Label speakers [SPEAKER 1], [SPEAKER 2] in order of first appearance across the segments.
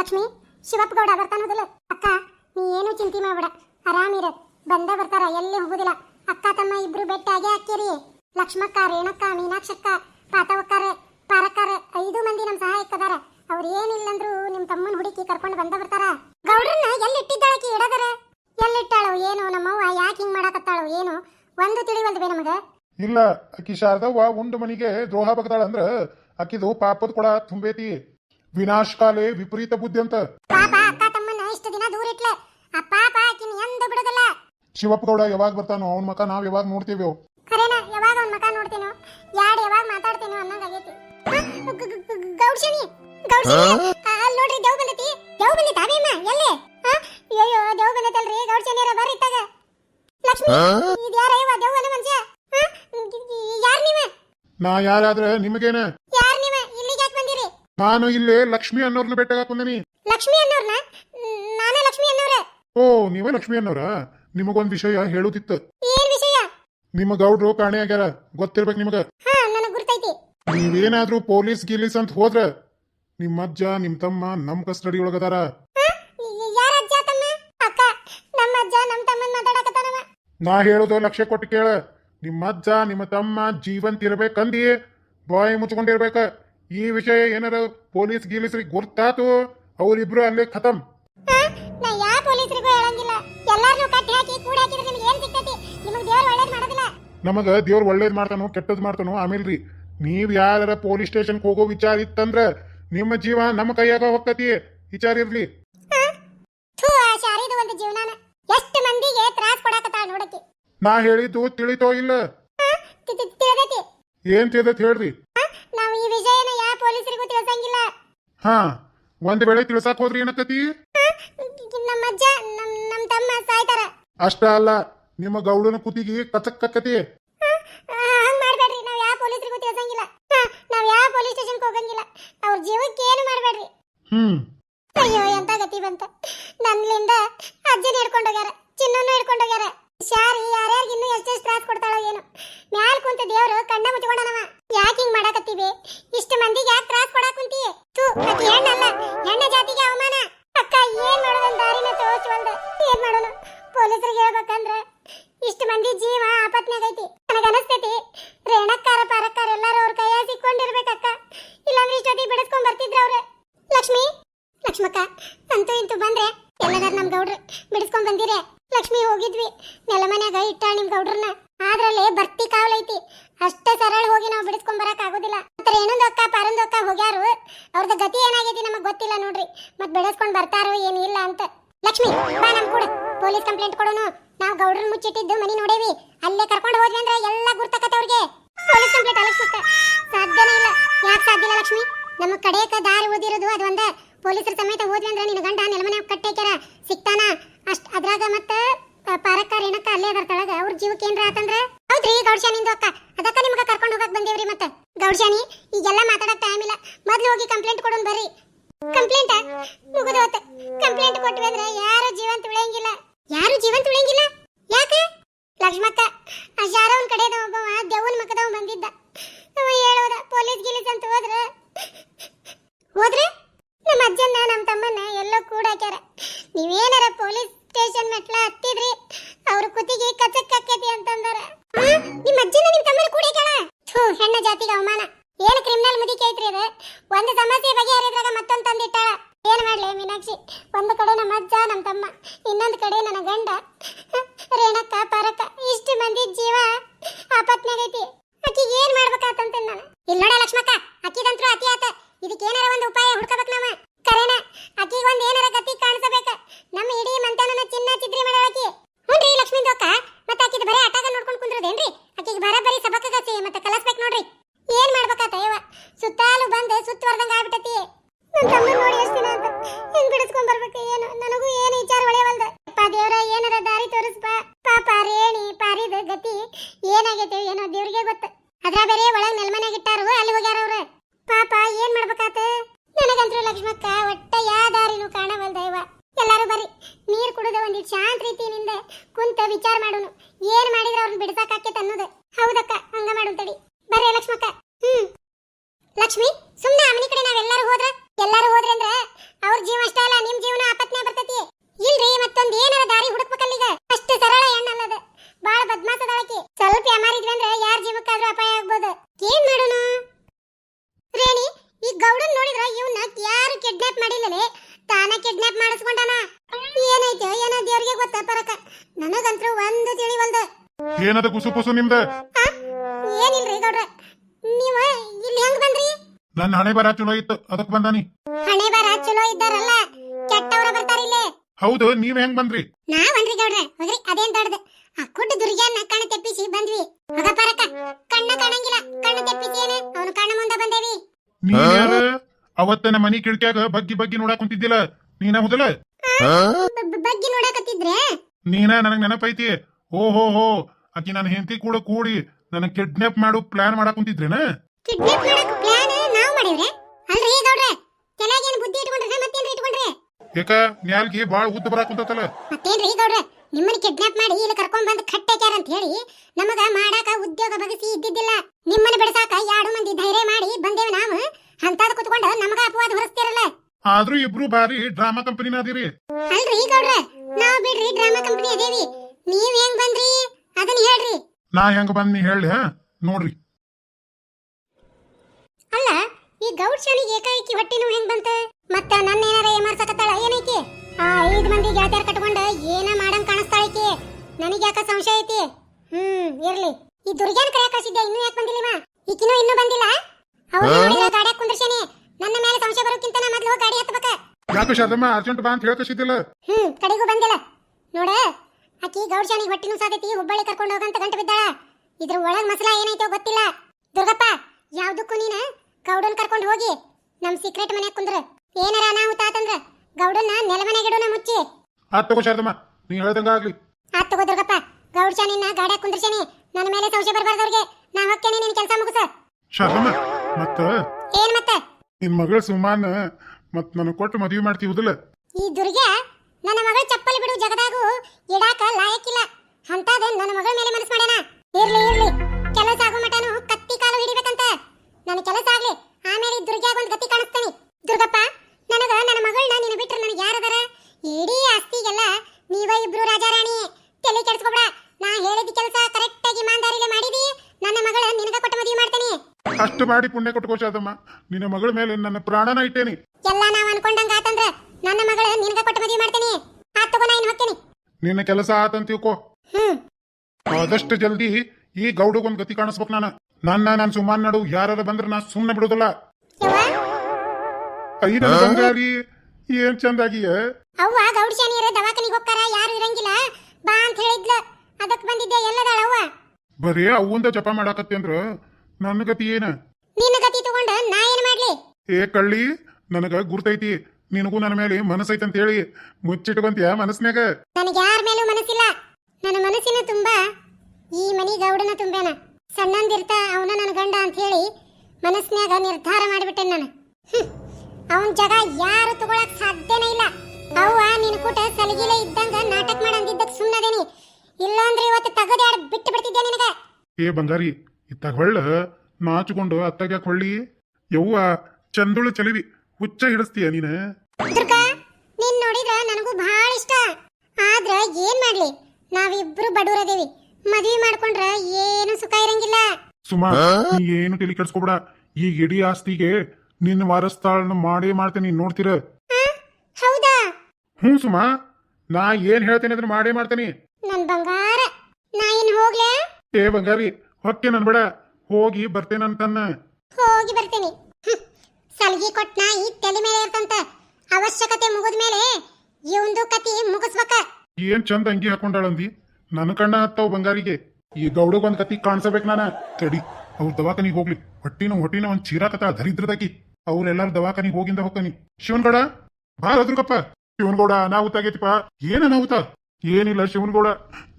[SPEAKER 1] ಲಕ್ಷ್ಮಿ ಶಿವಪ್ಪ ಗೌಡ ಬರ್ತಾನೋದಿಲ್ಲ ಅಕ್ಕ, ನೀ ಏನು ಚಿಂತೆ ಆರಾಮ ಆರಾಮಿರ ಬಂದ ಬರ್ತಾರ, ಎಲ್ಲಿ ಹೋಗುದಿಲ್ಲ. ಅಕ್ಕ, ತಮ್ಮ ಇಬ್ರು ಬೆಟ್ಟಾಗೆ ಹಾಕಿರಿ ಲಕ್ಷ್ಮಕ್ಕ ರೇಣಕ್ಕ ಮೀನಾಕ್ಷಕ್ಕ, ಪಾತವಕ್ಕಾರ, ಪಾರಕ್ಕಾರ, ಐದು ಮಂದಿ ನಮ್ ಸಹಾಯಕ್ಕದಾರ. ಅವ್ರ ಏನಿಲ್ಲಂದ್ರು ನಿಮ್ ತಮ್ಮನ ಹುಡುಕಿ ಕರ್ಕೊಂಡು ಬಂದ ಬರ್ತಾರ. ಗೌಡ್ರನ್ನ ಎಲ್ಲಿಟ್ಟಿದ್ದಾಳಕಿ ಇಡದರ ಎಲ್ಲಿಟ್ಟಾಳು, ಏನು, ನಮ್ಮವ್ವ ಯಾಕೆ ಹಿಂಗ್ ಮಾಡಾಕತ್ತಾಳು, ಏನು? ಒಂದು ತಿಳಿವಲ್ದು ನಮಗ.
[SPEAKER 2] ಇಲ್ಲ ಅಕ್ಕಿ ಶಾರದವ್ವ ಉಂಡು ಮನಿಗೆ ದ್ರೋಹ ಬಗ್ದಾಳ ಅಂದ್ರ ಆಕಿದು ಪಾಪದ ಕೊಡ ತುಂಬೈತಿ. ವಿನಾಶ ಕಾಲೇ ವಿಪರೀತ ಬುದ್ಧಿ ಅಂತ.
[SPEAKER 1] ಪಾಪ ಅಕ್ಕ ತಮ್ಮನ್ನ ಇಷ್ಟು ದಿನ ದೂರ ಇಟ್ಲ. ಆ ಪಾಪ ಆಕಿನ ಎಂದು ಬಿಡುದಿಲ್ಲ.
[SPEAKER 2] ಶಿವಪ್ಪ ಗೌಡ ಯಾವಾಗ ಬರ್ತಾನೋ ಅವನ ಮಕ ನಾವ್ ಯಾವಾಗ ನೋಡ್ತೀವಿ.
[SPEAKER 1] ಖರೇನ ಯಾವಾಗ ಅವ್ನ ಮಕ ನೋಡ್ತೇನೋ? ಯಾಡ್ ಯಾವಾಗ ಮಾತಾಡ್ತೇನೋ ಅನ್ನಂಗಾಗೈತಿ ಗೌಡ್ಶನಿ ಗೌಡ್ಶನಿ ಅಲ್ಲಿ ನೋಡ್ರಿ ದೇವ್ ಬಂದೈತಿ. ದೇವ್ ಬಂದೈತಿ ಎಲ್ಲಿ? ಆ? ಅಯ್ಯೋ ದೇವ್ ಬಂದೈತಲ್ರಿ. ಗೌಡ್ಶನಿಯರ ಬರ್ರಿ ಇತ್ತಾಗ. ಲಕ್ಷ್ಮಿ ಇದು ಯಾರ ಇವ ದೇವನ ಮನುಷ್ಯ? ಯಾರ್ ನೀವ?
[SPEAKER 2] ನಾ ಯಾರಾದ್ರೆ ನಿಮಗೇನ
[SPEAKER 1] ಯಾರ್ ನೀವ ಇಲ್ಲಿಗೆ ಯಾಕೆ ಬಂದಿರಿ
[SPEAKER 2] ನಾನು ಇಲ್ಲೇ ಲಕ್ಷ್ಮಿ ಅನ್ನೋರ್ನ ಬೆಟ್ಟ ಬಂದಿನಿ.
[SPEAKER 1] ಲಕ್ಷ್ಮಿ ಅನ್ನೋರ್ನ? ನಾನೇ ಲಕ್ಷ್ಮಿ ಅನ್ನೋರ.
[SPEAKER 2] ಓ ನೀವೇ ಲಕ್ಷ್ಮಿ ಅನ್ನೋರ? ನಿಮಗೊಂದ್ ವಿಷಯ ಹೇಳುತ್ತಿತ್ತು.
[SPEAKER 1] ಏನ್ ವಿಷಯ?
[SPEAKER 2] ನಿಮ್ಮ ಗೌಡ್ರು ಕಾಣೆ ಆಗ್ಯಾರ. ಗೊತ್ತಿರ್ಬೇಕು ನಿಮಗ.
[SPEAKER 1] ಹಾ ನನಗ್ ಗುರ್ತೈತಿ.
[SPEAKER 2] ನೀವೇನಾದ್ರೂ ಪೊಲೀಸ್ ಗಿಲೀಸ್ ಅಂತ ಹೋದ್ರ ನಿಮ್ಮ ಅಜ್ಜ ನಿಮ್ ತಮ್ಮ ನಮ್ ಕಸ್ಟಡಿ ಒಳಗದಾರ
[SPEAKER 1] ಯಾರ ಅಜ್ಜ ತಮ್ಮ? ಅಕ್ಕ. ನಮ್ಮ ಅಜ್ಜ ನಮ್ಮ ತಮ್ಮನ್ ಮಾತಾಡಕತ್ತಾನವ.
[SPEAKER 2] ನಾ ಹೇಳೋದು ಲಕ್ಷ್ಯ ಕೊಟ್ಟು ಕೇಳ. ನಿಮ್ಮ ಅಜ್ಜ ನಿಮ್ಮ ತಮ್ಮ ಜೀವಂತ ಇರ್ಬೇಕಂದಿ ಬಾಯಿ ಮುಚ್ಕೊಂಡಿರ್ಬೇಕ. ಈ ವಿಷಯ ಏನಾರ ಪೊಲೀಸ್ ಗೀಲೀಸ್ರಿಗೆ ಗೊತ್ತಾತು ಅವರಿಬ್ರು ಅಲ್ಲೇ ಖತಮ್
[SPEAKER 1] ಆ? ನಾ ಯಾ ಪೊಲೀಸರಿಗೂ ಹೇಳಂಗಿಲ್ಲ. ಎಲ್ಲಾರ್ನೂ ಕಟ್ಟಿ ಹಾಕಿ ಕೂಡ ಹಾಕಿದ್ರೆ ನಿಮ್ಗೆ ಏನ್ ಸಿಗ್ತೈತಿ? ನಿಮಗ್ ದೇವ್ರ ಒಳ್ಳೇದ್ ಮಾಡೋದಿಲ್ಲ.
[SPEAKER 2] ನಮಗ ದೇವ್ರ ಒಳ್ಳೇದ್ ಮಾಡ್ತಾನೋ ಕೆಟ್ಟದ್ ಮಾಡ್ತಾನೋ ಆಮೇಲ್ರಿ ನೀವ್ ಯಾರ ಪೊಲೀಸ್ ಸ್ಟೇಷನ್ಗೆ ಹೋಗೋ ವಿಚಾರ ಇತ್ತಂದ್ರ ನಿಮ್ಮ ಜೀವ ನಮ್ಮ ಕೈಯಾಗ ಹೋಗ್ತತಿ. ವಿಚಾರ ಇರ್ಲಿ
[SPEAKER 1] ಶಾರಿದು ಒಂದು ಜೀವನಾನ. ಎಷ್ಟು ಮಂದಿಗೆ ತ್ರಾಸ್ ಕೊಡಾಕತ್ತಾಳ ನೋಡಕ್ಕೆ.
[SPEAKER 2] ನಾ ಹೇಳಿದ್ದು ತಿಳಿತೋ ಇಲ್ಲ?
[SPEAKER 1] ತಿಳಿದೈತಿ.
[SPEAKER 2] ಏನ್ ತಿಳಿದತ್ ಹೇಳ್ರಿ
[SPEAKER 1] ಆ? ನಾವು ಈ ವಿಷಯನ ಯಾ ಪೊಲೀಸರಿಗೂ ತಿಳಿಸಂಗಿಲ್ಲ
[SPEAKER 2] ಹಾ ಒಂದ್ ವೇಳೆ ತಿಳ್ಸಾಕ್ ಹೋದ್ರಿ ಏನತ್ತತಿ?
[SPEAKER 1] ಆ? ನಮ್ಮ ಅಜ್ಜ ನಮ್ ನಮ್ ತಮ್ಮ ಸಾಯ್ತಾರ.
[SPEAKER 2] ಅಷ್ಟ ಅಲ್ಲ ನಿಮ್ಮ ಗೌಡನ ಕೂತಿಗೆ
[SPEAKER 1] ಕಚಕ್ ಕಕ್ಕತಿ ಹಂಗ್ ಮಾಡ್ಬೇಡ್ರಿ ನಾವ್ ಯಾ ಪೊಲೀಸರಿಗೂ ತಿಳಿಸಂಗಿಲ್ಲ. ಆ, ನಾವ್ ಯಾ ಪೊಲೀಸ್ ಸ್ಟೇಷನ್ಗೆ ಹೋಗಂಗಿಲ್ಲ. ಅವ್ರ ಜೀವಕ್ಕೆ ಏನು ಮಾಡ್ಬೇಡ್ರಿ.
[SPEAKER 2] ಹ್ಮ್.
[SPEAKER 1] ಅಯ್ಯೋ ಎಂತ ಗತಿ ಬಂತ. ನನ್ನಿಂದ ಅಜ್ಜನ ಹಿಡ್ಕೊಂಡು ಹೋಗ್ಯಾರ ಚಿನ್ನನ್ನು ಹಿಡ್ಕೊಂಡು ಹೋಗ್ಯಾರ. ಶಾರಿ ಯಾರ್ಯಾರಿಗೆ ಇನ್ನೂ ಎಷ್ಟೆಷ್ಟು ತ್ರಾಸ ಕೊಡ್ತಾಳೋ ಏನು. ಮ್ಯಾಲ್ ಕುಂತ ದೇವ್ರು ಕಣ್ಣ ಮುಚ್ಕೊಂಡನವ. ಯಾಕೆ ಹಿಂಗ್ ಮಾಡಾಕತ್ತೀವಿ? ಇಷ್ಟು ಮಂದಿಗೆ ಯಾಕೆ ತ್ರಾಸ ಕೊಡಾಕ ಕುಂತಿ ತೂ ಅಕಿ ಹೆಣ್ಣಲ್ಲ, ಹೆಣ್ಣ ಜಾತಿಗೆ ಅವಮಾನ. ಅಕ್ಕ, ಏನ್ ಮಾಡೋದನ್ ದಾರಿನ ತೋಚವಲ್ದ ಏನ್ ಮಾಡೋಣ ಪೊಲೀಸರಿಗೆ ಹೇಳ್ಬೇಕಂದ್ರ ಇಷ್ಟು ಮಂದಿ ಜೀವ ಆಪತ್ನ್ಯಾಗ ಐತಿ. ನನಗ ಅನಸ್ತೈತಿ, ರೇಣಕ್ಕಾರ, ಪಾರಕ್ಕಾರ ಎಲ್ಲಾರು ಅವ್ರ ಕೈಯಾಗ ಸಿಕ್ಕೊಂಡಿರ್ಬೇಕಕ್ಕ ಇಲ್ಲಾಂದ್ರೆ ಇಷ್ಟೊತ್ತಿಗೆ ಬಿಡಿಸ್ಕೊಂಡ್ ಬರ್ತಿದ್ರ ಅವ್ರ. ಲಕ್ಷ್ಮಿ, ಲಕ್ಷ್ಮಕ್ಕ, ಅಂತೂ ಇಂತೂ ಬಂದ್ರೆ ಎಲ್ಲದಾರ ನಮ್ ಗೌಡ್ರು ಬಿಡಿಸ್ಕೊಂಡ್ ಬಂದಿರೇ. ಲಕ್ಷ್ಮಿ ಹೋಗಿದ್ವಿ. ನೆಲ ಮನ್ಯಾಗ ಇಟ್ಟ ನಿಮ್ ಗೌಡ್ರನ್ನ. ಆದ್ರಲ್ಲೇ ಬರ್ತಿ ಕಾವಲೈತಿ ಅಷ್ಟೇ ಸರಳ ಹೋಗಿ ನಾವು ಬಿಡಿಸ್ಕೊಂಡ್ ಬರಕ್ ಆಗೋದಿಲ್ಲ. ಮತ್ತೆ ಏನೊಂದು ಅಕ್ಕ, ಪರೊಂದು ಅಕ್ಕ ಹೋಗ್ಯಾರು. ಅವ್ರದ್ದು ಗತಿ ಏನಾಗೈತಿ ನಮಗ್ ಗೊತ್ತಿಲ್ಲ ನೋಡ್ರಿ. ಮತ್ ಬಿಡಿಸ್ಕೊಂಡ್ ಬರ್ತಾರೋ ಏನಿಲ್ಲ ಅಂತ. ಲಕ್ಷ್ಮಿ, ಬಾ ನಮ್ ಕೂಡ. ಪೊಲೀಸ್ ಕಂಪ್ಲೇಂಟ್ ಕೊಡೋನು. ನಾವು ಗೌಡ್ರನ್ ಮುಚ್ಚಿಟ್ಟಿದ್ದು ಮನಿ ನೋಡೇವಿ. ಅಲ್ಲೇ ಕರ್ಕೊಂಡು ಹೋದ್ವಿ ಅಂದ್ರೆ ಎಲ್ಲ ಗುರ್ತಕತ್ತೆ ಅವ್ರಿಗೆ. ಪೊಲೀಸ್ ಕಂಪ್ಲೇಂಟ್ ಅಲಕ್ಸುತ್ತ ಸಾಧ್ಯನೇ ಇಲ್ಲ. ಯಾಕೆ ಸಾಧ್ಯ ಇಲ್ಲ ಲಕ್ಷ್ಮಿ? ನಮ್ಮ ಕಡೆಯಕ ದಾರಿ ಓದಿರೋದು ಅದು ಒಂದ. ಪೊಲೀಸರ ಸಮೇತ ಹೋದ್ವಿ ಅಂದ್ರೆ ನಿನ್ನ ಗಂಡ ನೆಲಮನೆ ಕಟ್ಟೇಕ್ಯಾರ ಸಿಕ್ತಾನ? ಅಷ್ಟ್ ಅದ್ರಾಗ ಮತ್ತೆ ಪಾರಕ್ಕ ರೇಣಕ್ಕ ಅಲ್ಲೇ ಅದರ ಅವ್ರ ಜೀವಕ್ಕೆ ಏನ್ರ ಆತಂದ್ರ? ಹೌದ್ರಿ ಗೌಡ್ಶಾನಿಂದು ಅಕ್ಕ. ಅದಕ್ಕ ನಿಮ್ಗೆ ಕರ್ಕೊಂಡು ಹೋಗಕ್ ಬಂದೇವ್ರಿ ಮತ್ತೆ. ಗೌಡ್ಶಾನಿ, ಈಗೆಲ್ಲ ಮಾತಾಡಕ್ ಟೈಮ್ ಇಲ್ಲ. ಮೊದ್ಲು ಹೋಗಿ ಕಂಪ್ಲೇಂಟ್ ಕೊಡೋನ್ ಬರ್ರಿ. ಕಂಪ್ಲೇಂಟ್ ಮುಗಿದೋತ ಕಂಪ್ಲೇಂಟ್ ಕೊಟ್ವಿ ಅಂದ್ರೆ ಯಾರು ಜೀವಂತ ಉಳಿಯಂಗಿಲ್ಲ. ಯಾರು ಜೀವಂತ ಉಳಿಯಂಗಿಲ್ಲ? ಯಾಕೆ? ಲಕ್ಷ್ಮಕ್ಕ ಆ ಶಾರವನ್ ಕಡೆದ ಒಬ್ಬವ ದೆವ್ವನ್ ಮಕ್ಕದವ ಬಂದಿದ್ದ. ಅವ ಹೇಳೋದ, ಪೊಲೀಸ್ ಗಿಲೀಸ್ ಅಂತ ಹೋದ್ರ? ಹೋದ್ರೆ? ನಮ್ಮ ಅಜ್ಜನ್ನ ನಮ್ಮ ತಮ್ಮನ್ನ ಎಲ್ಲೋ ಕೂಡ ಹಾಕ್ಯಾರ ನೀವೇನಾರ ಪೊಲೀಸ್ ಸ್ಟೇಷನ್ ಮೆಟ್ಲ ಹತ್ತಿದ್ರಿ. ಅವ್ರ ಕುತ್ತಿಗೆ ಕಚ್ಚಕ್ ಹಾಕೈತಿ ಅಂತಂದಾರ? ನಿಮ್ಮ ಅಜ್ಜಿನ ನಿಮ್ಮ ತಮ್ಮನ ಕೂಡಿ ಕೇಳ. ಥೂ, ಹೆಣ್ಣ ಜಾತಿಗೆ ಅವಮಾನ. ಏನ್ ಕ್ರಿಮಿನಲ್ ಮುದಿಕೆ ಐತ್ರಿ ಅದು ಒಂದು ಸಮಸ್ಯೆ ಬಗೆಹರಿದ್ರಾಗ ಮತ್ತೊಂದು ತಂದಿಟ್ಟಾಳ. ಏನ್ ಮಾಡ್ಲಿ ಮೀನಾಕ್ಷಿ? ಒಂದು ಕಡೆ ನಮ್ಮ ಅಜ್ಜ, ನಮ್ಮ ತಮ್ಮ. ಇನ್ನೊಂದು ಕಡೆ ನನ್ನ ಗಂಡ. ರೇಣಕ್ಕ ಪರಕ್ಕ ಇಷ್ಟು ಮಂದಿ ಜೀವ ಆಪತ್ನಾಗೈತಿ ಆಕಿಗೆ ಏನ್ ಮಾಡ್ಬೇಕಾತಂತ ನಾನು. ಬಿಡ್ಸಾಕ ತನ್ನದು ಹೌದಕ್ಕ, ಹಂಗ ಮಾಡುಂತಡಿ ಬರ್ರಿ ಲಕ್ಷ್ಮಕ್ಕ. ಹ್ಮ್. ಲಕ್ಷ್ಮಿ, ಸುಮ್ನೆ ಆ ಕಡೆ ಕಡೆ ನಾವೆಲ್ಲರೂ ಹೋದ್ರ, ಎಲ್ಲಾರು ಹೋದ್ರೆ ಅಂದ್ರ ಅವ್ರ ಜೀವ ಅಷ್ಟ ಅಲ್ಲ, ನಿಮ್ ಜೀವನ ಆಪತ್ನೆ ಬರ್ತತಿ. ಇಲ್ರಿ, ಮತ್ತೊಂದ್ ಏನಾರ ದಾರಿ ಹುಡುಕ್ಬೇಕಲ್ಲೀಗ ಅಷ್ಟು ಸರಳ ಹೆಣ್ಣಲ್ಲದ ಬಾಳ ಬದ್ಮಾಸ್ ಅದಾಳಕಿ ಸ್ವಲ್ಪ ಯಮಾರಿದ್ವಿ ಅಂದ್ರೆ ಯಾರ ಜೀವಕ್ಕಾದ್ರೂ ಅಪಾಯ ಆಗ್ಬೋದು. ಏನ್ ಮಾಡೋಣ? ರೇಣಿ, ಈ ಗೌಡನ್ ನೋಡಿದ್ರ ಇವನ್ನ ಯಾರು ಕಿಡ್ನಾಪ್ ಮಾಡಿಲ್ಲಲೇ? ತಾನ ಕಿಡ್ನಾಪ್ ಮಾಡಿಸ್ಕೊಂಡಾನ? ಏನೈತೆ, ಏನೋ ದೇವ್ರಿಗೆ ಗೊತ್ತ ಪರಕ? ನನಗಂತೂ ಒಂದು ತಿಳಿವಲ್ದು
[SPEAKER 2] ಏನದ ಕುಸು ಕುಸು ನಿಮ್ದ?
[SPEAKER 1] ಏನಿಲ್ರಿ ಗೌಡ್ರ. ನೀವ ಇಲ್ಲಿ ಹೆಂಗ್ ಬಂದ್ರಿ?
[SPEAKER 2] ನನ್ನ ಹಣೆ ಬರ ಚಲೋ ಇತ್ತು ಅದಕ್ ಬಂದಾನಿ.
[SPEAKER 1] ಹಣೆ ಬರ ಚಲೋ ಇದ್ದಾರಲ್ಲ ಕೆಟ್ಟವ್ರ ಬರ್ತಾರ ಇಲ್ಲಿ.
[SPEAKER 2] ಹೌದು ನೀವ್ ಹೆಂಗ್ ಬಂದ್ರಿ?
[SPEAKER 1] ನಾವನ್ರಿ ಗೌಡ್ರ ಹೋಗ್ರಿ ಅದೇನ್ ದೊಡ್ಡದು. ಆ ಕುಡ್ಡ ದುರ್ಗ್ಯಾನ್ನ ಕಣ್ಣು ತೆಪ್ಪಿಸಿ ಬಂದ್ವಿ. ಹೋಗ ಪರಕ ಕಣ್ಣ ಕಾಣಂಗಿಲ್ಲ ಕಣ್ಣು ತೆಪ್ಪಿಸಿ ಏನ? ಅವನು ಕಣ್ಣ ಮುಂದೆ ಬಂದೇವಿ.
[SPEAKER 2] ನೀನ್ ಯಾರ? ಅವತ್ತ ನಮ್ಮ ಮನಿ ಕಿಟಕ್ಯಾಗ ಬಗ್ಗಿ ಬಗ್ಗಿ ನೋಡಾಕ್ ಕುಂತಿದ್ದಿಲ್ಲ ನೀನ
[SPEAKER 1] ಬ- ಬಗ್ಗಿ ನೋಡಕತ್ತಿದ್ರೆ?
[SPEAKER 2] ನೀನ ನನಗ್ ನೆನಪೈತಿ ಓ ಹೋ ಹೋ ಆಕಿ ನನ್ನ ಹೆಂಡತಿ ಕೂಡ ಕೂಡಿ ನನ್ನ ಕಿಡ್ನಾಪ್ ಮಾಡು ಪ್ಲಾನ್ ಮಾಡಕ್ ಕುಂತಿದ್ರೇನ?
[SPEAKER 1] ಕಿಡ್ನಾಪ್ ಮಾಡಕ್ ಪ್ಲಾನ್ ನಾವ್ ಮಾಡಿವ್ರೆ? ಅಲ್ರಿ ಗೌಡ್ರೆ ತಲೆಗೆ ಏನ್ ಬುದ್ಧಿ ಇಟ್ಕೊಂಡ್ರೆ ಮತ್ತೇನ್ರಿ ಇಟ್ಕೊಂಡ್ರೆ?
[SPEAKER 2] ಯಾಕ ನ್ಯಾಲ್ಗಿ ಬಾಳ ಉದ್ದ ಬರಾಕ್ ಕುಂತತಲ್ಲ?
[SPEAKER 1] ಮತ್ತೇನ್ರಿ ಗೌಡ್ರೆ ನಿಮ್ಮನ್ನ ಕಿಡ್ನಾಪ್ ಮಾಡಿ ಇಲ್ಲಿ ಕರ್ಕೊಂಡ್ ಬಂದು ಕಟ್ಟೇಕ್ಯಾರ ಅಂತ ಹೇಳಿ ನಮಗ ಮಾಡಾಕ ಉದ್ಯೋಗ ಬಗಸಿ ಇದ್ದಿದ್ದಿಲ್ಲ. ನಿಮ್ಮನ್ನ ಬಿಡಸಾಕ ಯಾಡು ಮಂದಿ ಧೈರ್ಯ ಮಾಡಿ ಬಂದೇವ ನಾವು? ಅಂತದ್ ಕುತ್ಕೊಂಡು ನಮಗ ಅಪವಾದ ಹೊರಸ್ತಿರಲ್ಲ?
[SPEAKER 2] ಆದ್ರೂ ಇಬ್ರು ಬಾರಿ ಡ್ರಾಮಾ ಕಂಪನಿನ ಅದೀರಿ.
[SPEAKER 1] ಅಲ್ರಿ ಗೌಡ್ರೆ ನಾವ್ ಬಿಡ್ರಿ ಡ್ರಾಮಾ ಕಂಪನಿ ಅದೇವಿ. ನೀವ್ ಹೆಂಗ್ ಬಂದ್ರಿ? ಅದನ್ನ ಹೇಳ್ರಿ.
[SPEAKER 2] ನಾ ಹೆಂಗ್ ಬಂದ್ ನೀ ಹೇಳಿ ನೋಡ್ರಿ.
[SPEAKER 1] ಅಲ್ಲ ಈ ಗೌಡ್ ಶಾಲಿಗೆ ಏಕಾಏಕಿ ಹೊಟ್ಟೆ ನೋವು ಹೆಂಗ್ ಬಂತ? ಮತ್ತ ನನ್ನ ಏನಾರ ಏಮಾರ್ಸಕತ್ತಾಳ? ಏನೈತಿ? ಆ ಐದ್ ಮಂದಿ ಗೆಳತಿಯರ್ ಕಟ್ಕೊಂಡ ಏನ ಮಾಡಂಗ್ ಕಾಣಿಸ್ತಾಳ ಐತಿ ನನಗ್ ಯಾಕ ಸಂಶಯ ಐತಿ? ಹ್ಮ್ ಇರ್ಲಿ. ಈ ದುರ್ಗ್ಯಾನ್ ಕರೆ ಕಳ್ಸಿದ್ದೆ ಇನ್ನೂ ಯಾಕೆ ಬಂದಿಲ್ಲ ಈಕಿನೂ ಇನ್ನೂ ಬಂದಿಲ್ಲ? ಅವ್ರು ನೋಡಿದ್ರೆ ಗಾಡ್ಯಾಗ ಕುಂದ್ರಸೇನಿ ನನ್ನ ಮೇಲೆ ಸಂಶಯ ಬರೋಕ್ಕಿಂತ ನಾ ಮೊದ್ಲು ಹೋಗ್ ಗಾಡಿ ಹತ್ತಬೇಕ.
[SPEAKER 2] ಯಾಕ ಶಾರದಮ್ಮ? ಅರ್ಜೆಂಟ್ ಬಾ ಅಂತ ಹೇಳ್ಕಸಿದ್ದಿಲ್ಲ
[SPEAKER 1] ಹ್ಮ್ ಕಡೆಗೂ ಬಂದಿಲ್ಲ. ನೋಡ ಆಕಿ ಗೌಡ್ ಹೊಟ್ಟಿನ ಸಾತೈತಿ ಹುಬ್ಬಳ್ಳಿ ಕರ್ಕೊಂಡು ಹೋಗಂತ ಗಂಟು ಬಿದ್ದಾಳ. ಇದ್ರ ಒಳಗ್ ಮಸಲ ಏನೈತೋ ಗೊತ್ತಿಲ್ಲ. ದುರ್ಗಪ್ಪ ಯಾವ್ದಕ್ಕೂ ನೀನ ಗೌಡನ್ ಕರ್ಕೊಂಡು ಹೋಗಿ ನಮ್ ಸೀಕ್ರೆಟ್ ಮನೆ ಕುಂದ್ರ. ಏನಾರ ಅನಾಹುತ ಆತಂದ್ರ ಗೌಡನ್ನ ನೆಲಮನೆಗಿಡೋನ ಮುಚ್ಚಿ.
[SPEAKER 2] ಆತ್ ತಗೋ ಶಾರದಮ್ಮ ನೀ ಹೇಳ್ದಂಗ ಆಗ್ಲಿ.
[SPEAKER 1] ಆತ್ ತಗೋ ದುರ್ಗಪ್ಪ ಗೌಡ್ ಶಾನಿನ ಗಾಡ್ಯಾಗ ಕುಂದ್ರಸೇನಿ. ನನ್ನ ಮೇಲೆ ಸಂಶಯ ಬರ್ಬಾರ್ದವ್ರಿಗೆ ನಾ ಹೊಕ್ಕೇನಿ ನಿನ್ ಕೆಲಸ ಮುಗಿಸ.
[SPEAKER 2] ಶಾರದಮ್ಮ ಮತ್ತ?
[SPEAKER 1] ಏನ್ ಮತ್ತ?
[SPEAKER 2] ನಿನ್ ಮಗಳ ಸುಮಾನ ಮತ್ ನನಗ್ ಕೊಟ್ಟು ಮದ್ವಿ ಮಾಡ್ತೀವುದಿಲ್ಲ
[SPEAKER 1] ಈ ದುರ್ಗೆ ನನ್ನ ಮಗಳ ಚಪ್ಪಲಿ ಬಿಡು ಜಗದಾಗೂ ಇಡಾಕ ಲಾಯಕ್ಕಿಲ್ಲ. ಅಂತದ ನನ್ನ ಮಗಳ ಮೇಲೆ ಮನಸ್ಸು ಮಾಡ್ಯಾನ? ಇರ್ಲಿ ಇರ್ಲಿ. ಕೆಲಸ ಆಗೋ ಮಟನು ಕತ್ತಿ ಕಾಲು ಹಿಡಿಬೇಕಂತ. ನನ್ನ ಕೆಲಸ ಆಗ್ಲಿ ಆಮೇಲೆ ದುರ್ಗ್ಯಾಗ ಒಂದ್ ಗತಿ ಕಾಣಿಸ್ತಾನೆ. ದುರ್ಗಪ್ಪ ನನಗ ನನ್ನ ಮಗಳನ್ನ ನೀನು ಬಿಟ್ರೆ ನನಗೆ ಯಾರದಾರ ಇಡೀ ಆಸ್ತಿಗೆಲ್ಲ ನೀವ ಇಬ್ರು ರಾಜಾರಾಣಿ. ತಲೆ ಕೆಡಿಸ್ಕೊಬೇಡ. ನಾ ಹೇಳಿದ ಕೆಲಸ ಕರೆಕ್ಟ್ ಆಗಿ ಇಮಾನ್ದಾರಿಲೆ ಮಾಡಿದಿ. ನನ್ನ ಮಗಳ ನಿನಗ ಕೊಟ್ಟ ಮದುವೆ ಮಾಡ್ತೇನೆ.
[SPEAKER 2] ಅಷ್ಟು ಮಾಡಿ ಪುಣ್ಯ ಕೊಟ್ಟು ಕೋಶಾದಮ್ಮ ನಿನ್ನ ಮಗಳ ಮೇಲೆ ನನ್ನ ಪ್ರಾಣನ ಇಟ್ಟೇನಿ.
[SPEAKER 1] ಎಲ್ಲ ನಾವು ಅನ್ಕೊಂಡಂಗ ಆತಂದ್ರ ನನ್ನ ಮಗಳ ನಿನಗ ಕೊಟ್ಟ ಮದುವೆ ಮಾಡ್ತೇನೆ. ಆ ತಗೋ ನಾ ಇನ್ ಹೋಗ್ತೇನೆ.
[SPEAKER 2] ನಿನ್ನ ಕೆಲಸ ಆತಂತ ತಿಳ್ಕೋ
[SPEAKER 1] ಹ್ಮ್.
[SPEAKER 2] ಆದಷ್ಟು ಜಲ್ದಿ ಈ ಗೌಡಗೊಂದು ಗತಿ ಕಾಣಿಸ್ಬೇಕು ನಾನು. ನನ್ನ ನಾನು ಸುಮಾನ್ ನಡು ಯಾರು ಬಂದ್ರೆ ನಾ ಸುಮ್ಮನೆ ಬಿಡುದಿಲ್ಲ.
[SPEAKER 1] ಯವ್ವ?
[SPEAKER 2] ಐ ನನ್ನ ಬಂಗಾರಿ ಏನ್ ಚಂದಾಗಿಯ?
[SPEAKER 1] ಅವ್ವ ಗೌಡ ಶಾನಿಯರ ದವಾಖಾನಿಗೆ ಹೋಗ್ತಾರ ಯಾರು ಇರಂಗಿಲ್ಲ. ಬಾ ಅಂತ ಹೇಳಿದ್ಲ. ಅದಕ್ಕೆ ಬಂದಿದ್ದೆ ಎಲ್ಲದಾಳ ಅವ್ವ?
[SPEAKER 2] ಬರೀ ಅವಂದ ಜಪ ಮಾಡಾಕತ್ತಿ ಅಂದ್ರ ನನ್ನ ಗತಿ ಏನ?
[SPEAKER 1] ನಿನ್ನ ಗತಿ ತಗೊಂಡ ನಾ ಏನ್ ಮಾಡ್ಲಿ?
[SPEAKER 2] ಏ ಕಳ್ಳಿ ನನಗ ಗುರ್ತೈತಿ. ನಿನಗೂ ನನ್ನ ಮೇಲೆ ಮನಸ್ಸೈತೆ ಅಂತ ಹೇಳಿ ಮುಚ್ಚಿಟ್ಕೊಂತೀಯ ಮನಸ್ಸಿನಾಗ
[SPEAKER 1] ನನಗೆ ಯಾರ ಮೇಲೂ ಮನಸ್ಸಿಲ್ಲ. ನನ್ನ ಮನಸ್ಸಿನ ತುಂಬಾ ಈ ಮನಿ ಗೌಡನ ತುಂಬೇನ. ಸಣ್ಣಂದಿರ್ತ ಅವನ ನನ್ನ ಗಂಡ ಅಂತ ಹೇಳಿ ಮನಸ್ಸಿನಾಗ ನಿರ್ಧಾರ ಮಾಡಿಬಿಟ್ಟೆ ನಾನು. ಅವನ ಜಾಗ ಯಾರು ತಗೊಳಕ್ ಸಾಧ್ಯನೇ ಇಲ್ಲ. ಅವ ನಿನ್ ಕೂಟ ಸಲಗಿಲೆ ಇದ್ದಂಗ ನಾಟಕ ಮಾಡಂದಿದ್ದಕ್ಕೆ ಸುಮ್ಮನದೇನಿ ಇಲ್ಲಾಂದ್ರೆ ಇವತ್ತು ತಗದ್ಯಾಡ ಬಿಟ್ಟು ಬಿಡ್ತಿದ್ದೆ ನಿನಗೆ?
[SPEAKER 2] ಏ ಬಂಗಾರಿ ಇತ್ತಾಗ ಹೊಳ್ಳ ನಾಚಿಕೊಂಡು ಅತ್ತಾಗ ಹೊಳ್ಳಿ. ಯವ್ವ ಚಂದುಳು ಚಲಿವಿ. ಹುಚ್ಚ ಹಿಡಿಸ್ತೀಯ ನೀನೆ?
[SPEAKER 1] ದುರ್ಗ ನೀನ್ ನೋಡಿದ್ರ ನನಗೂ ಬಹಳ ಇಷ್ಟ. ಆದ್ರ ಏನ್ ಮಾಡ್ಲಿ? ನಾವಿಬ್ರು ಬಡವರದೇವಿ ಮದ್ವಿ ಮಾಡ್ಕೊಂಡ್ರ ಏನು ಸುಖ ಇರಂಗಿಲ್ಲ.
[SPEAKER 2] ಸುಮಾ ನೀ ಏನು ತಲೆ ಕೆಡ್ಸ್ಕೊಬೇಡ. ಈ ಇಡೀ ಆಸ್ತಿಗೆ ನಿನ್ನ ವಾರಸ್ತಾಳನ್ನ ಮಾಡೇ ಮಾಡ್ತೇನೆ ನೋಡ್ತೀರ?
[SPEAKER 1] ಆ? ಹೌದಾ?
[SPEAKER 2] ಹ್ಞೂ ಸುಮಾ ನಾ ಏನ್ ಹೇಳ್ತೇನೆ ಅದನ್ನ ಮಾಡೇ ಮಾಡ್ತೇನೆ.
[SPEAKER 1] ನನ್ ಬಂಗಾರ. ನಾ ಏನ್ ಹೋಗ್ಲೇ?
[SPEAKER 2] ಏ ಬಂಗಾರಿ ಹೊಕ್ಕೆ ನನ್ ಬೇಡ ಹೋಗಿ ಬರ್ತೇನಂತನ್ನ.
[SPEAKER 1] ಹೋಗಿ ಬರ್ತೇನೆ. ಸಲ್ಗಿ ಕೊಟ್ಟನ ಈ ತಲೆ ಮೇಲೆ ಇರ್ತಂತ ಅವಶ್ಯಕತೆ ಮುಗಿದ ಮೇಲೆ ಇವಂದು ಕತಿ ಮುಗಿಸ್ಬೇಕ.
[SPEAKER 2] ಏನ್ ಚಂದ ಅಂಗಿ ಹಾಕೊಂಡಾಳಂದಿ ನನ್ನ ಕಣ್ಣ ಹತ್ತಾವ್ ಬಂಗಾರಿಗೆ. ಈ ಗೌಡಗ್ ಒಂದ್ ಕತಿ ಕಾಣಿಸಬೇಕು ನಾನ. ತಡಿ, ಅವ್ರ ದವಾಖಾನಿಗೆ ಹೋಗ್ಲಿ. ಹೊಟ್ಟಿನ ಹೊಟ್ಟಿನ ಒಂದ್ ಚೀರಾಕತ್ತ ದರಿದ್ರದಾಕಿ. ಅವ್ರೆಲ್ಲಾರು ದವಾಖಾನಿಗೆ ಹೋಗಿಂದ ಹೋಗ್ತಾನಿ. ಶಿವನ್ಗೌಡ ಬಾ ರುದ್ರಕಪ್ಪ ಶಿವನ್ಗೌಡ, ಅನಾಹುತ ಆಗೈತಿಪ್ಪ. ಏನ್ ಅನಾಹುತ? ಏನಿಲ್ಲ ಶಿವನ್ಗೌಡ.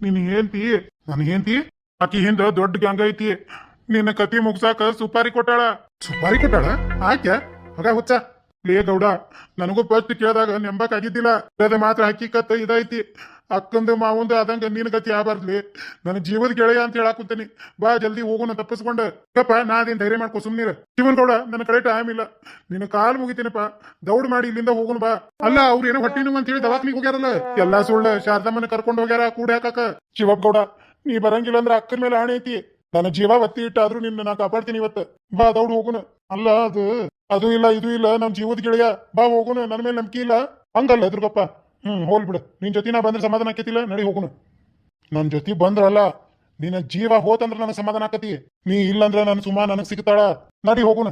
[SPEAKER 2] ನಿನ್ ಏನ್ತಿ ನನ್ ಏನ್ತಿ ಆಕಿ ಹಿಂದ ದೊಡ್ಡ ಗ್ಯಾಂಗ್ ಐತಿ. ನಿನ್ನ ಕತಿ ಮುಗ್ಸಾಕ ಸುಪಾರಿ ಕೊಟ್ಟಾಳ. ಸುಪಾರಿ ಬೇಡ. ಆಕೆ ಹೊಗ ಹುಚ್ಚ. ಲೇ ಗೌಡ, ನನಗೂ ಫಸ್ಟ್ ಕೇಳಿದಾಗ ನೆಂಬಕ್ ಆಗಿದ್ದಿಲ್ಲ ಅದ ಮಾತ್ರ ಹಕ್ಕಿಕತ್ತ ಇದೈತಿ. ಅಕ್ಕಂದು ಮಾವಂದು ಆದಂಗ ನಿನ್ ಗತಿ ಆಗ್ಬಾರ್ದ್ಲಿ ನನ್ನ ಜೀವದ ಗೆಳೆಯ ಅಂತ ಹೇಳಾಕುಂತೀನಿ ಬಾ ಜಲ್ದಿ ಹೋಗೋಣ ತಪ್ಪಿಸ್ಕೊಂಡ. ಯಪ್ಪ ನಾ ಅದೇನ್ ಧೈರ್ಯ ಮಾಡ್ಕೊ, ಸುಮ್ನೀರ. ಶಿವನ್ ಗೌಡ, ನನ್ನ ಕಡೆ ಟೈಮ್ ಇಲ್ಲ. ನಿನ್ನ ಕಾಲ್ ಮುಗಿತೀನಪ್ಪ. ದೌಡ್ ಮಾಡಿ ಇಲ್ಲಿಂದ ಹೋಗೋಣ ಬಾ. ಅಲ್ಲ, ಅವ್ರ ಏನೋ ಹೊಟ್ಟಿನು ಅಂತ ಹೇಳಿ ದವಾಖಾನಿಗೆ ಹೋಗ್ಯಾರಲ್ಲ. ಎಲ್ಲಾ ಸುಳ್ಳ ಶಾರದಮ್ಮನ ಕರ್ಕೊಂಡು ಹೋಗ್ಯಾರ, ಕೂಡ ಹಾಕಾಕ. ಶಿವಪ್ಪ ಗೌಡ, ನೀ ಬರಂಗಿಲ್ಲ ಅಂದ್ರ ಅಕ್ಕನ ಮೇಲೆ ಆಣೆ ಐತಿ. ನನ್ನ ಜೀವ ಒತ್ತಿ ಇಟ್ಟಾದ್ರೂ ನಿನ್ನ ನಾ ಕಾಪಾಡ್ತೀನಿ ಇವತ್ತ. ಬಾ ದೌಡ್ ಹೋಗುನ. ಅಲ್ಲ ಅದು ಅದು ಇಲ್ಲ, ಇದು ಇಲ್ಲ, ನಮ್ ಜೀವದ ಗೆಳೆಯ. ಬಾ ಹೋಗುನ ನನ್ನ ಮೇಲೆ ನಂಬಿಕೆ ಇಲ್ಲ. ಹಂಗಲ್ಲ ದುರ್ಗಪ್ಪ. ಹ್ಮ್, ಹೋಲ್ ಬಿಡು. ನಿನ್ ಜೊತೆ ನಾ ಬಂದ್ರೆ ಸಮಾಧಾನ ಆಕತಿಲ್ಲ? ನಡಿ ಹೋಗುನು. ನನ್ನ ಜೊತೆ ಬಂದ್ರಲ್ಲ, ನಿನ್ನ ಜೀವ ಹೋತಂದ್ರ ನನಗೆ ಸಮಾಧಾನ ಆಕತಿ. ನೀ ಇಲ್ಲಂದ್ರ ನನ್ನ ಸುಮಾ ನನಗ್ ಸಿಗ್ತಾಳ. ನಡಿ ಹೋಗುಣ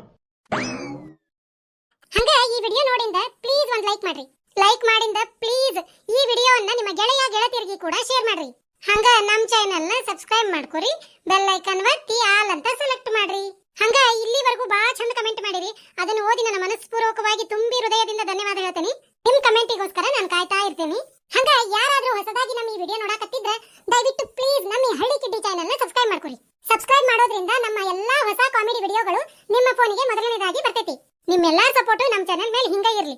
[SPEAKER 1] ಹಂಗ ಈ ವಿಡಿಯೋ ನೋಡಿಂದ ಪ್ಲೀಸ್ ಒಂದ್ ಲೈಕ್ ಮಾಡ್ರಿ. ಲೈಕ್ ಮಾಡಿಂದ ಪ್ಲೀಸ್ ಈ ವಿಡಿಯೋವನ್ನ ನಿಮ್ಮ ಗೆಳೆಯ ಗೆಳತಿಯರಿಗೆ ಕೂಡ ಶೇರ್ ಮಾಡ್ರಿ. ಹಂಗ ನಮ್ ಚಾನೆಲ್ನ ಸಬ್ಸ್ಕ್ರೈಬ್ ಮಾಡ್ಕೊರಿ ಬೆಲ್ ಐಕಾನ್ ಒತ್ತಿ ಆಲ್ ಅಂತ ಸೆಲೆಕ್ಟ್ ಮಾಡ್ರಿ. ಹಂಗ ಇಲ್ಲಿವರೆಗೂ ಬಹಳ ಚಂದ ಕಮೆಂಟ್ ಮಾಡಿರಿ. ಅದನ್ನ ಓದಿ ನನ್ನ ಮನಸ್ಪೂರ್ವಕವಾಗಿ ತುಂಬಿ ಹೃದಯದಿಂದ ಧನ್ಯವಾದ ಹೇಳ್ತೀನಿ. ನಿಮ್ ಕಮೆಂಟಿಗೋಸ್ಕರ ನಾನು ಕಾಯ್ತಾ ಇರ್ತೀನಿ. ಹಂಗ ಯಾರಾದ್ರೂ ಹೊಸದಾಗಿ ನಮ್ಮ ಈ ವಿಡಿಯೋ ನೋಡಕತ್ತಿದ್ರೆ, ದಯವಿಟ್ಟು ಪ್ಲೀಸ್ ನಮ್ಮ ಈ ಹಳ್ಳಿ ಕಿಡ್ಡಿ ಚಾನೆಲ್ನ ಸಬ್ಸ್ಕ್ರೈಬ್ ಮಾಡ್ಕೊರಿ. ಸಬ್ಸ್ಕ್ರೈಬ್ ಮಾಡೋದ್ರಿಂದ ನಮ್ಮ ಎಲ್ಲಾ ಹೊಸ ಕಾಮಿಡಿ ವಿಡಿಯೋಗಳು ನಿಮ್ಮ ಫೋನಿಗೆ ಮೊದಲನೇದಾಗಿ ಬರ್ತೈತಿ. ನಿಮ್ಮೆಲ್ಲಾ ಸಪೋರ್ಟ್ ನಮ್ಮ ಚಾನೆಲ್ ಮೇಲೆ ಹಿಂಗ ಇರ್ಲಿ.